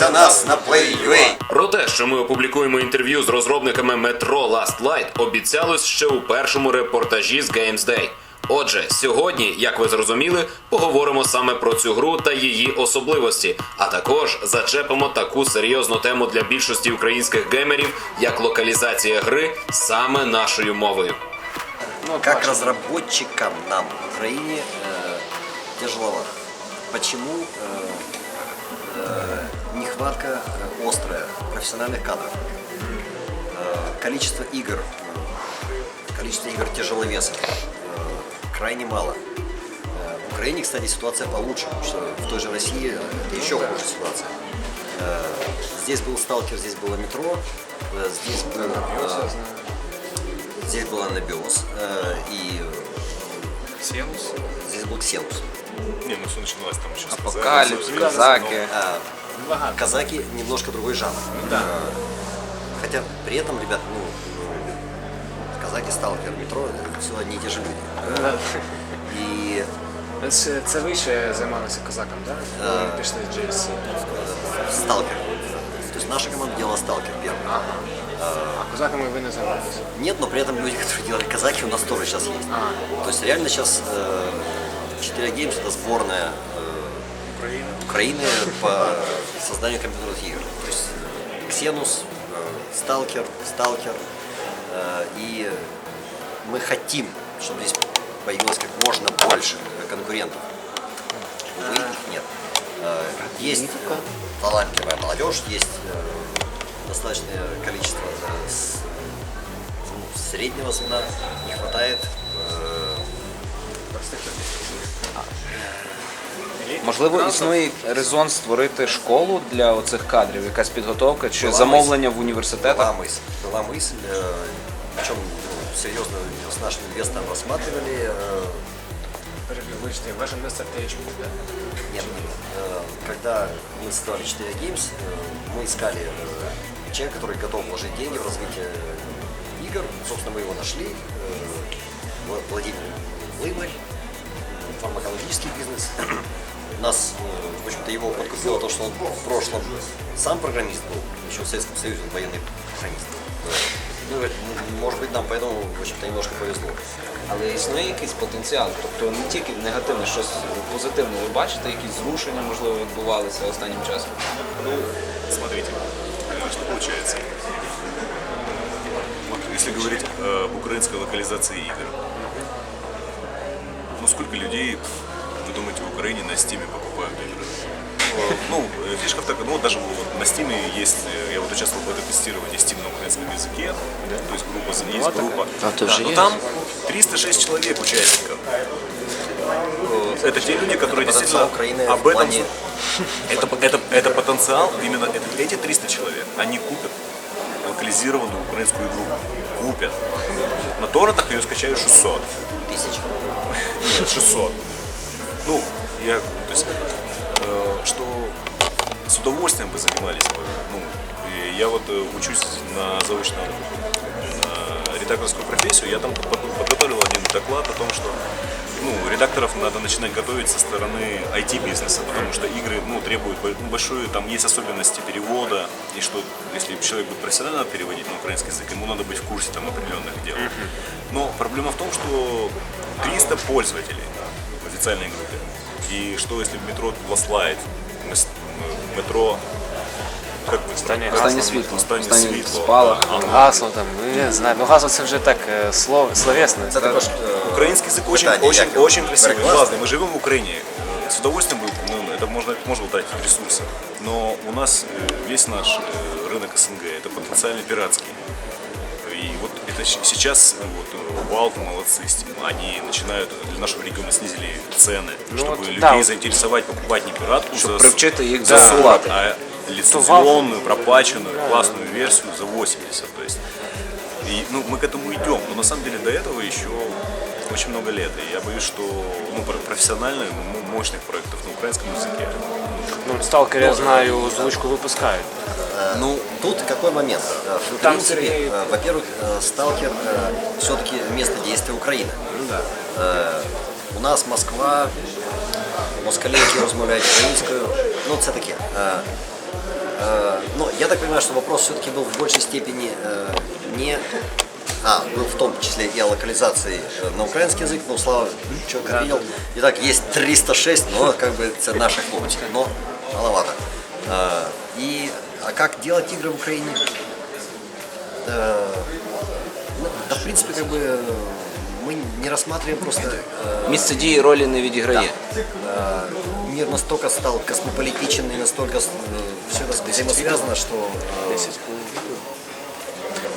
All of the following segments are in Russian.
нас на Play.ua. Про те, що ми опублікуємо інтерв'ю з розробниками Metro Last Light, обіцялось ще у першому репортажі з Games Day. Отже, сьогодні, як ви зрозуміли, поговоримо саме про цю гру та її особливості, а також зачепимо таку серйозну тему для більшості українських геймерів, як локалізація гри саме нашою мовою. Как разработчикам нам в Украине э, тяжеловато. Почему э, э, нехватка э, острая профессиональных кадров? Э, количество игр, э, количество игр тяжеловесов э, крайне мало. Э, в Украине, кстати, ситуация получше, потому что в той же России э, это еще хуже ситуация. Здесь был сталкер, здесь было метро, здесь был э, Здесь был анабиоз и Сенус? здесь был ксенус. Не, ну все начиналось там еще Апокалипс, казаки. А, казаки немножко другой жанр. Да. Э, хотя при этом, ребят, ну, казаки, сталкер, метро, все одни и те же люди. Э, И Це, це ви ще займалися так? Да? Да. Ви пішли в GSC. э, сталкер. То есть наша команда делала сталкер первый. А козаками ви не займалися. Нет, но при этом люди, которые делали казаки, у нас тоже сейчас есть. А. То есть реально сейчас э, 4 Games это сборная э, Украины по созданию компьютерных игр. То есть Xenus, э, Stalker, Stalker. э, и мы хотим, чтобы здесь появилось как можно больше конкурентов. Увы, их нет. Э, Есть талантливая молодежь, есть достаточное количество э, с- ну, среднего звена, не хватает э, Можливо, існує резон створити школу для оцих кадрів, якась підготовка чи замовлення в університетах. Была мысль, была мысль, э, причем ну, серьезно с нашим инвестором рассматривали. э, Вибачте, ваш інвестор THP, да? Нет, э, когда мы создавали 4 Games, э, мы искали э, человека, который готов вложить деньги в развитие игр. Собственно, мы его нашли. Э, Вла- Владимир Лымарь, фармакологический бизнес. Нас, э, в общем-то, его подкупило то, что он в прошлом сам программист был, еще в Советском Союзе он военный программист. Ну, м- может быть, нам поэтому, в общем-то, немножко повезло. Але існує якийсь потенціал, тобто не тільки негативне, щось позитивне. Ви бачите, якісь зрушення, можливо, відбувалися останнім часом. Ну, смотрите, Э, что получается. Вот если говорить об украинской локализации игр, ну сколько людей, вы думаете, в Украине на Стиме покупают игры? Ну, э, фишка в такой, ну вот даже вот на Стиме есть, э, я вот участвовал в бета-тестировании Steam на украинском языке, то есть группа, есть группа. А, то Да, же но есть. там 306 человек участников. Э, Это те люди, которые действительно Потенциал Украины об в этом плане- это, это, это потенциал, именно это- эти 300 человек, они купят локализированную украинскую игру. Купят. На торрентах ее скачают 600. Тысяч. Нет, 600. Ну, я, то есть, э, что с удовольствием бы занимались бы. Ну, я вот э, учусь на заочном на редакторскую профессию, я там под- подготовил один доклад о том, что ну, редакторов надо начинать готовить со стороны IT-бизнеса, потому что игры ну, требуют бо- ну, большую, там есть особенности перевода, и что если человек будет профессионально переводить на украинский язык, ему надо быть в курсе там определенных дел. Но проблема в том, что 300 пользователей в официальной группе. И что если в метро Ласлайт, метро как бы Останнє Останнє гасло. світло, Останнє останнє світло. спалах. Гасло там, ну, я не знаю. Ну гасло це вже так е, слов, словесне. Это також, э, Украинский язык очень, Питание, очень, як його? очень красивый, классный. Мы живем в Украине. С удовольствием бы, ну, это можно, можно тратить ресурсы. Но у нас э, весь наш э, рынок СНГ это потенциально пиратский. И вот это сейчас э, вот Valve молодцы, Steam, они начинают для нашего региона снизили цены, чтобы вот, людей да. заинтересовать покупать не пиратку Щоб за, привчити їх до за 40, сплати. а лицензионную, пропаченную, классную версию за 80. То есть и, ну, мы к этому идем, но на самом деле до этого еще очень много лет. И я боюсь, что ну, про- профессиональных, м- мощных проектов на украинском языке Ну, сталкер, я знаю, озвучку випускають. Ну, тут какой момент? Э, В Там принципе, Сергей- э, во-первых, э, Сталкер все-таки место действия Украина. Э, У нас Москва, москалі, які розмовляють українською, ну це таке. Е, е, я так понимаю, что вопрос все-таки был в большей степени э, не... А, был в том числе и о локализации э, на украинский язык, но Слава четко видел. Итак, есть 306, но как бы это наши хлопцы, но маловато. Э, и, а как делать игры в Украине? Э, ну, да, в принципе, как бы э, мы не рассматриваем просто э, Місце дії ролі не відіграє. Э, мир настолько стал космополитичен и настолько все это взаимосвязано, что э,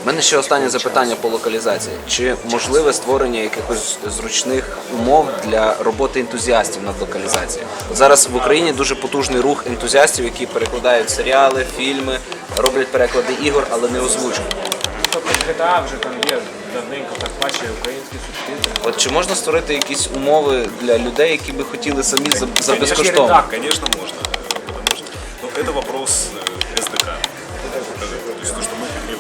У мене ще останнє запитання по локалізації. Чи можливе створення якихось зручних умов для роботи ентузіастів над локалізацією? От Зараз в Україні дуже потужний рух ентузіастів, які перекладають серіали, фільми, роблять переклади ігор, але не озвучують. Тобто GTA вже там є давненько, так бачив українські субтитри. От чи можна створити якісь умови для людей, які би хотіли самі за, за Є безкоштовно? редактор. Конечно, можно. Потому что, ну, это вопрос э, SDK. То есть то, что мы в игре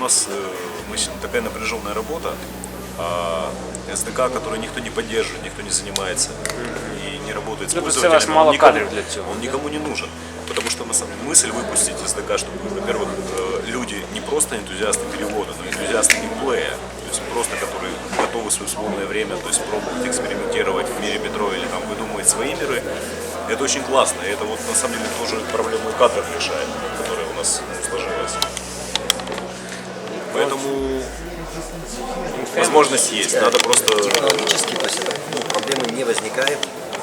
нас э, мы щ- такая напряженная работа, а SDK, который никто не поддерживает, никто не занимается и не работает с Ну, пользователями, мало он никому- кадров для этого. Он никому не нужен. Потому что на самом деле мысль выпустить SDK, чтобы, во-первых, э, люди не просто энтузиасты перевода, но энтузиасты геймплея, то есть просто которые готовы в свое свободное время, то есть пробовать, экспериментировать в мире Петро или там выдумывать свои миры, это очень классно. И это вот на самом деле тоже проблему кадров решает, которая у нас ну, сложилась. Поэтому возможность есть. Надо просто технологически, то есть это, ну, проблемы не возникает.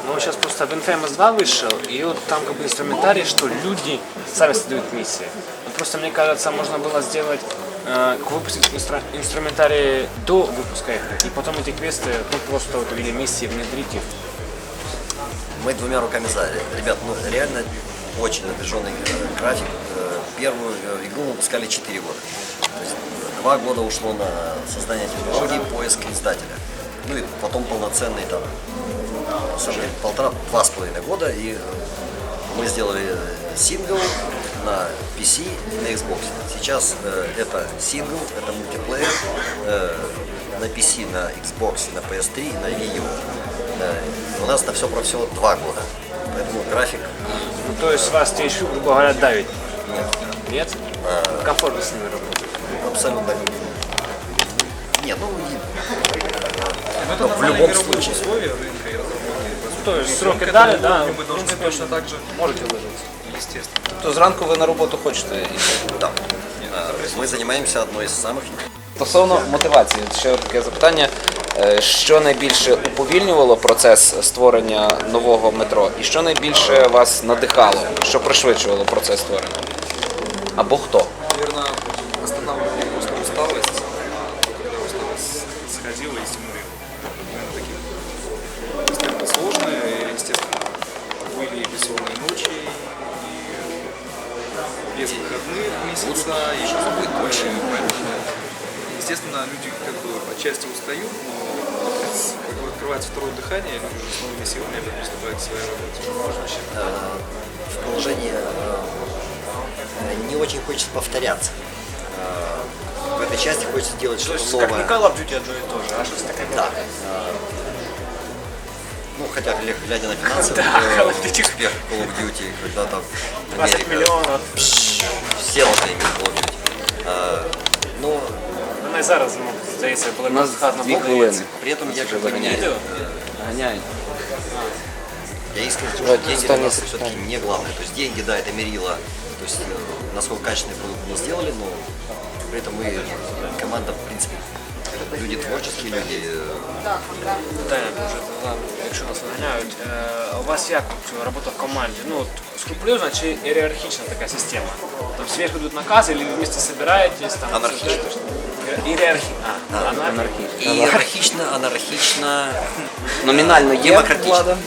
Ну, сейчас просто в Infamous 2 вышел, и вот там как бы инструментарий, что люди сами создают миссии. Вот просто мне кажется, можно было сделать, э, выпустить инстра- инструментарий до выпуска игры, и потом эти квесты, ну, просто вот виде миссии внедрить их. Мы двумя руками за. Ребят, ну реально очень напряженный э, график. Э, Первую э, игру мы выпускали 4 года. То есть два года ушло на создание технологий, поиск издателя. Ну и потом полноценный там, на самом деле, полтора-два с половиной года. И э, мы сделали сингл на PC и на Xbox. Сейчас э, это сингл, это мультиплеер э, на PC, на Xbox, на PS3 и на Wii U. Э, у нас на все про все два года. Поэтому график Ну, то есть вас THQ, грубо говоря, давит? Нет. Комфортно с ними работать? абсолютно нет, ну, и- ну, в любом случае. условия рынка и разработки. То есть сроки дали, да, Мы должны точно так же, можете ложиться. естественно. То зранку ви на роботу хочете йти. Да. Э, Мы занимаемся одной из самых Стосовно мотивації, ще таке запитання. Е, Що найбільше уповільнювало процес створення нового метро, і що найбільше вас надихало, що пришвидшувало процес створення? Або хто? Люди как бы отчасти устают, но как бы открывается второе дыхание, и люди уже с новыми силами опять приступают к своей работе. в положении э, не очень хочется повторяться. Э, В этой части хочется делать что-то Как новое. не Call of Duty одно и то же, а что-то такое. Да. Э, Ну, хотя, гля- глядя на финансовый Да, э, Call of Duty. успех Call of Duty, когда там 20 Америка, миллионов. все иметь Call of Duty. Э, Но Вона і зараз, ну, здається, була У нас гарна дві мова. хвилини. при этом я Вже как бы не, заганяють. э, Ганяють. Я искренне скажу, Давайте что деньги останется для нас все-таки не главное. То есть деньги, да, это мерило, то есть э, насколько качественный продукт мы сделали, но при этом мы, э, команда, в принципе, люди творческие, люди, э, Питання дуже ладно, якщо нас виганяють. Е, у вас як от, робота в команді? Ну, от, скрупульозна чи ієрархічна така система? Там сверху йдуть накази, или ви вместе собираетесь? Там, Анархічна. обсуждаєте? Ієрархі... А, анархія. Номінально є Демократично. влада.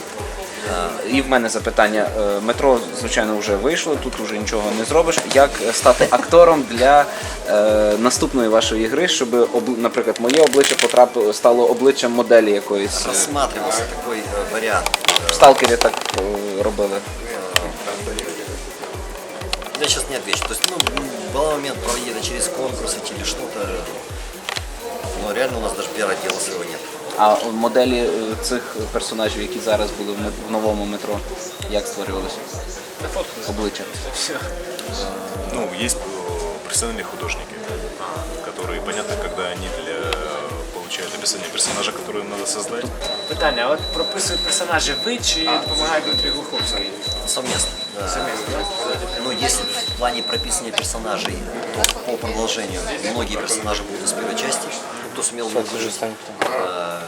І в мене запитання. Е, Метро, звичайно, вже вийшло, тут вже нічого не зробиш. Як стати актором для е, наступної вашої гри, щоб, наприклад, моє обличчя потрапило, стало обличчям моделі якоїсь. е, рассматривался такой э. В сталкері так е, робили. Я сейчас не отвечу. То есть, ну, был момент проводить это через конкурс или что-то, но реально у нас даже пиар-отдела своего нет. А моделі е, цих персонажів, які зараз були в ме- в новому метро, як створювалися? обличчя? Все. Ну, есть э, профессиональные художники, которые, понятно, когда они для, получают описание персонажа, который им надо создать. Питання, а от прописують персонажі ви чи допомагає Дмитрій Глуховський? Совместно. Но если в плане прописания персонажей, то по продолжению многие персонажи будут из первой части. Кто сумел в э,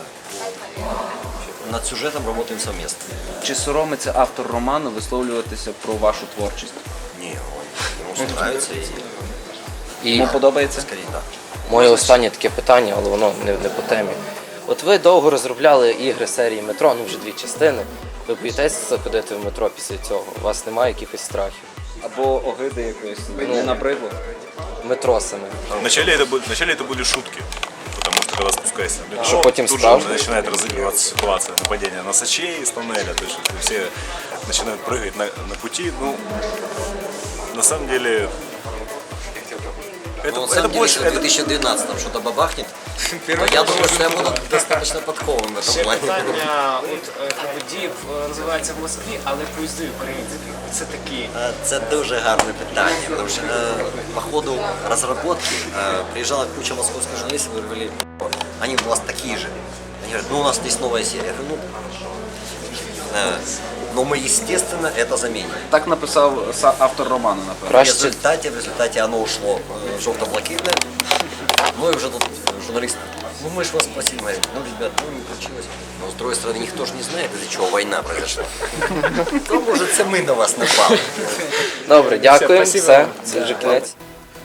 над сюжетом работаем совместно. Чи соромиться автор роману висловлюватися про вашу творчість? Не, он, ему все нравится и І Йому подобається? скорее да. моє останнє таке питання, але воно не, не по темі. От ви довго розробляли ігри серії метро, ну вже дві частини. Ви боїтеся заходити в метро після цього? У вас немає якихось страхів? Або огиди якоїсь не набридло? Метро саме. Вначале это, будет- вначале это были шутки. Потому что когда спускаешься в метро, Что, потом тут справжний? же начинает разыгрываться ситуация нападения на сочей из тоннеля. То есть все начинают прыгать на, на пути. Ну, на самом деле, это, Но на это самом деле, больше... если в это- 2012 там что-то бабахнет, то я думаю, что я буду достаточно подкован в этом Ще плане. питання, от е, якби діп е, розвивається в Москві, але поїзди українські. Це такі. Э, Це дуже гарне питання, потому что э, по ходу разработки э, приезжала куча московских журналистов и говорили, они у вас такие же. Они говорят, ну у нас есть новая серия. Я говорю, ну, э, но мы, естественно, это заменим. Так написав са- автор роману, напевно. В Краще результате, в результате оно ушло э, желто-блакитное. Ну и уже тут журналист, ну мы же вас спросили, мы говорим, ну, ребят, ну не получилось. Но с другой стороны, никто же не знает, из-за чего война произошла. То, может, це ми на вас напали. добре, дякуємо. спасибо Все, вам. це вже кінець.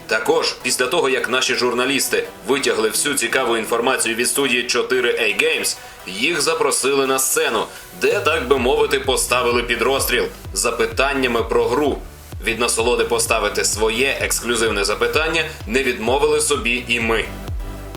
Також після того, як наші журналісти витягли всю цікаву інформацію від студії 4A Games, їх запросили на сцену, де, так би мовити, поставили під розстріл запитаннями про гру. Від насолоди поставити своє ексклюзивне запитання не відмовили собі і ми.